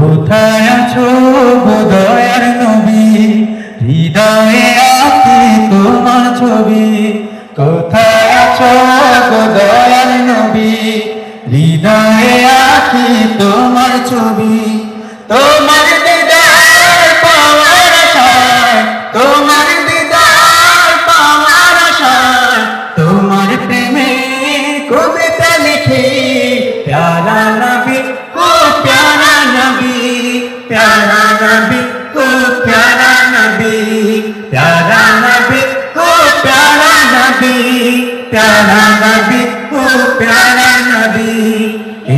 কোথায় আছো গো দয়ার নবী? হৃদয়ে আঁকি তোমার ছবি। কোথায় আছো বোধয়ার নবী? হৃদয়ে আঁকি তোমার ছবি। তোমার প্যারা নবী ও প্যারা নবী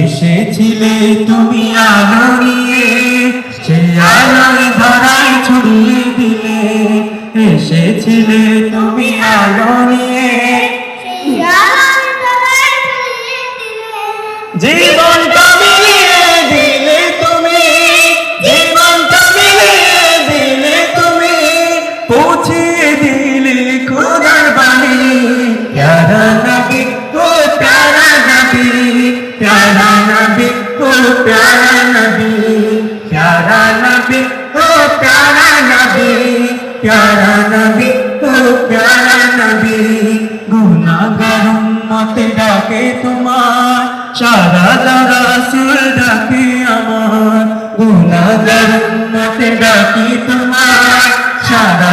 এসেছিলে তুমি আলো নিয়ে সে আলোয় ধরায় ছড়িয়ে দিলে এসেছিলে তুমি আলো নিয়ে। জীবনটা মিলিয়ে দিলে। তুমি জীবনটা মিলিয়ে দিলে তুমি পৌঁছিয়ে প্যারা নবী প্যারা নবী ও প্যারা নবী প্যারা নবী ও প্যারা নবী গুনাহগার উম্মতে ডাকে তোমার, সারা যারা সুর ডাকে আমার। গুনাহগার উম্মতে ডাকি তোমার, সুর